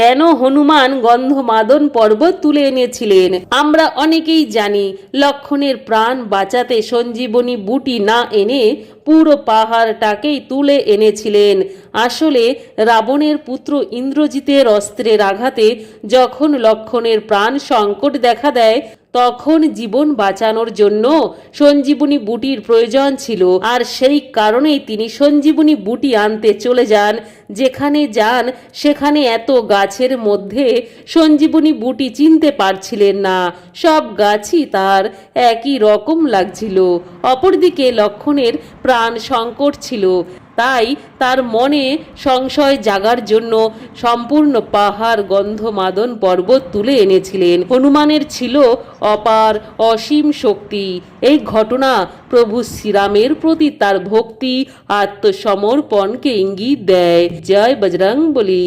কেন হনুমান গন্ধমাদন পর্বত তুলে এনেছিলেন। আমরা অনেকেই জানি, লক্ষণের প্রাণ বাঁচাতে সঞ্জীবনী বুটি না এনে পুরো পাহাড়টাকেই তুলে এনেছিলেন। আসলে রাবণের পুত্র ইন্দ্রজিতের অস্ত্রের আঘাতে যখন লক্ষণের প্রাণ সংকট দেখা দেয় তখন জীবন বাঁচানোর জন্য সঞ্জীবনী বুটির প্রয়োজন ছিল। আর সেই কারণেই তিনি সঞ্জীবনী বুটি আনতে চলে যান। যেখানে যান, সেখানে এত গাছের মধ্যে সঞ্জীবনী বুটি চিনতে পারছিলেন না। সব গাছই তার একই রকম লাগছিল। অপরদিকে লক্ষণের প্রাণ সংকট ছিল। তাই তার মনে সংশয় জাগার জন্য সম্পূর্ণ পাহাড় গন্ধমাদন পর্বত তুলে এনেছিলেন। হনুমানের ছিল অপার অসীম শক্তি। এই ঘটনা প্রভু শ্রীরামের প্রতি তার ভক্তি, আত্মসমর্পণকে ইঙ্গিত দেয়। জয় বজরং বলি